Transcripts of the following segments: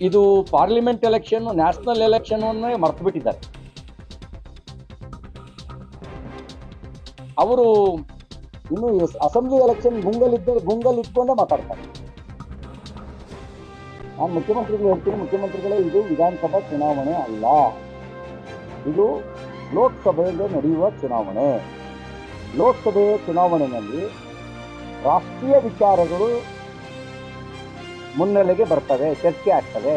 ಇದು parliament election national election ಮರ್ತು ಬಿಟ್ಟಿದ್ದಾರೆ ಅವರು ಇನ್ನು ಅಸೆಂಬ್ಲಿ ಎಲೆಕ್ಷನ್ ಗುಂಗಲಿದ್ದ ಗುಂಗಲ್ ಇಟ್ಕೊಂಡೇ ಮಾತಾಡ್ತಾರೆ. ನಾನು ಮುಖ್ಯಮಂತ್ರಿಗಳು ಹೇಳ್ತೀನಿ, ಮುಖ್ಯಮಂತ್ರಿಗಳೇ, ಇದು ವಿಧಾನಸಭಾ ಚುನಾವಣೆ ಅಲ್ಲ. ಇದು ಲೋಕಸಭೆಯಲ್ಲಿ ನಡೆಯುವ ಚುನಾವಣೆ. ಲೋಕಸಭೆಯ ಚುನಾವಣೆಯಲ್ಲಿ ರಾಷ್ಟ್ರೀಯ ವಿಚಾರಗಳು ಮುನ್ನೆಲೆಗೆ ಬರ್ತವೆ, ಚರ್ಚೆ ಆಗ್ತವೆ.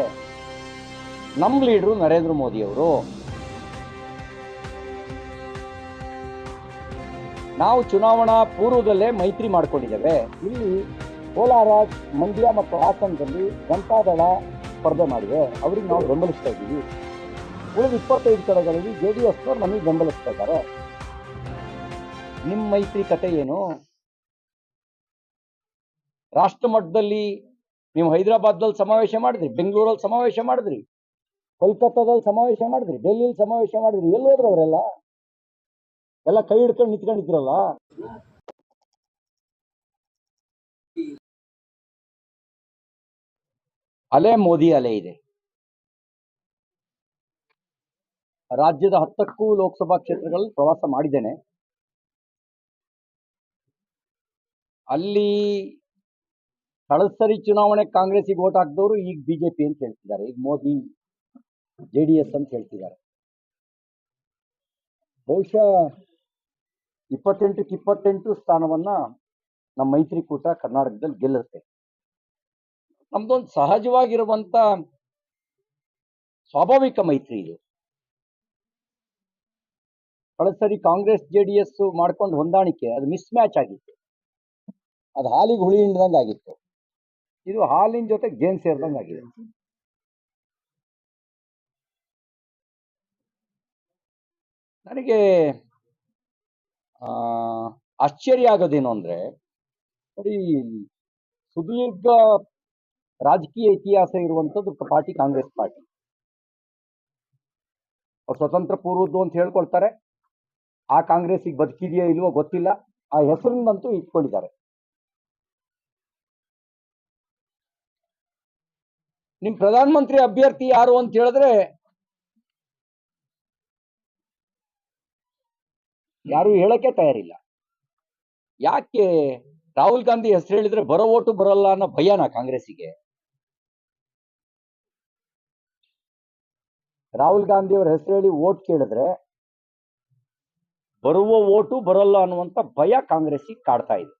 ನಮ್ಮ ಲೀಡ್ರು ನರೇಂದ್ರ ಮೋದಿ ಅವರು ನಾವು ಚುನಾವಣಾ ಪೂರ್ವದಲ್ಲೇ ಮೈತ್ರಿ ಮಾಡಿಕೊಂಡಿದ್ದೇವೆ. ಇಲ್ಲಿ ಕೋಲಾರ, ಮಂಡ್ಯ ಮತ್ತು ಹಾಸನದಲ್ಲಿ ಜನತಾದಳ ಸ್ಪರ್ಧೆ ಮಾಡಿದೆ. ಅವ್ರಿಗೆ ನಾವು ಬೆಂಬಲಿಸ್ತಾ ಇದ್ದೀವಿ. ಉಳಿದ ಇಪ್ಪತ್ತೈದು ಕಡೆಗಳಲ್ಲಿ ಜೆ ಡಿ ಎಸ್ನವ್ರು ನಮಗೆ ಬೆಂಬಲಿಸ್ತಾ ಇದ್ದಾರೆ. ನಿಮ್ಮ ಮೈತ್ರಿ ಕತೆ ಏನು? ರಾಷ್ಟ್ರ ಮಟ್ಟದಲ್ಲಿ ನೀವು ಹೈದರಾಬಾದ್ದಲ್ಲಿ ಸಮಾವೇಶ ಮಾಡಿದ್ರಿ, ಬೆಂಗಳೂರಲ್ಲಿ ಸಮಾವೇಶ ಮಾಡಿದ್ರಿ, ಕೋಲ್ಕತ್ತಾದಲ್ಲಿ ಸಮಾವೇಶ ಮಾಡಿದ್ರಿ, ಡೆಲ್ಲಿಲಿ ಸಮಾವೇಶ ಮಾಡಿದ್ರಿ, ಎಲ್ಲಿ ಹೋದ್ರು ಅವರೆಲ್ಲ? ಎಲ್ಲ ಕೈ ಹಿಡ್ಕೊಂಡು ನಿಂತ್ಕೊಂಡಿದ್ರಲ್ಲ? ಅಲೆ ಮೋದಿ ಅಲೆ ಇದೆ. ರಾಜ್ಯದ ಹತ್ತಕ್ಕೂ ಲೋಕಸಭಾ ಕ್ಷೇತ್ರಗಳಲ್ಲಿ ಪ್ರವಾಸ ಮಾಡಿದ್ದೇನೆ. ಅಲ್ಲಿ ಕಳೆದ ಸರಿ ಚುನಾವಣೆ ಕಾಂಗ್ರೆಸ್ಸಿಗೆ ಓಟ್ ಹಾಕಿದವರು ಈಗ ಬಿಜೆಪಿ ಅಂತ ಹೇಳ್ತಿದ್ದಾರೆ. ಈಗ ಮೋದಿ ಜೆ ಡಿ ಎಸ್ ಅಂತ ಹೇಳ್ತಿದ್ದಾರೆ. ಬಹುಶಃ ಇಪ್ಪತ್ತೆಂಟಕ್ಕೆ ಇಪ್ಪತ್ತೆಂಟು ಸ್ಥಾನವನ್ನ ನಮ್ಮ ಮೈತ್ರಿಕೂಟ ಕರ್ನಾಟಕದಲ್ಲಿ ಗೆಲ್ಲುತ್ತೆ. ನಮ್ದೊಂದು ಸಹಜವಾಗಿರುವಂತ ಸ್ವಾಭಾವಿಕ ಮೈತ್ರಿ ಇದು. ಕಳೆದ ಕಾಂಗ್ರೆಸ್ ಜೆ ಡಿ ಎಸ್ ಮಾಡ್ಕೊಂಡು ಹೊಂದಾಣಿಕೆ, ಅದು ಮಿಸ್ ಮ್ಯಾಚ್ ಆಗಿತ್ತು. ಅದು ಹಾಲಿಗೆ ಹುಳಿ ಹಿಂಡ್ದಂಗೆ ಆಗಿತ್ತು ಇದು ಹಾಲಿನ ಜೊತೆ ಗೇನ್ ಸೇರ್ದಂಗೆ ಆಗಿದೆ. ನನಗೆ ಆ, ಆಶ್ಚರ್ಯ ಆಗೋದೇನು ಅಂದ್ರೆ ನೋಡಿ ಸುದೀರ್ಘ ರಾಜಕೀಯ ಇತಿಹಾಸ ಇರುವಂತದ್ದು ಪಾರ್ಟಿ ಕಾಂಗ್ರೆಸ್ ಪಾರ್ಟಿ. ಅವ್ರು ಸ್ವತಂತ್ರ ಪೂರ್ವದ್ದು ಅಂತ ಹೇಳ್ಕೊಳ್ತಾರೆ. ಆ ಕಾಂಗ್ರೆಸ್ಸಿಗೆ ಬದುಕಿದೆಯೋ ಇಲ್ವೋ ಗೊತ್ತಿಲ್ಲ. ಆ ಹೆಸರಿನಂತೂ ಇಟ್ಕೊಂಡಿದ್ದಾರೆ. ನಿಮ್ ಪ್ರಧಾನ ಮಂತ್ರಿ ಅಭ್ಯರ್ಥಿ ಯಾರು ಅಂತ ಹೇಳಿದ್ರೆ ಯಾರು ಹೇಳಕ್ಕೆ ತಯಾರಿಲ್ಲ. ಯಾಕೆ ರಾಹುಲ್ ಗಾಂಧಿ ಹೆಸರು ಹೇಳಿದ್ರೆ ಬರೋ ಓಟು ಬರಲ್ಲ ಅನ್ನೋ ಭಯನ ಕಾಂಗ್ರೆಸ್ಸಿಗೆ? ರಾಹುಲ್ ಗಾಂಧಿ ಅವರ ಹೆಸರು ಹೇಳಿ ಓಟ್ ಕೇಳಿದ್ರೆ ಬರುವ ಓಟು ಬರಲ್ಲ ಅನ್ನುವಂತ ಭಯ ಕಾಂಗ್ರೆಸ್ಸಿಗೆ ಕಾಡ್ತಾ ಇದೆ.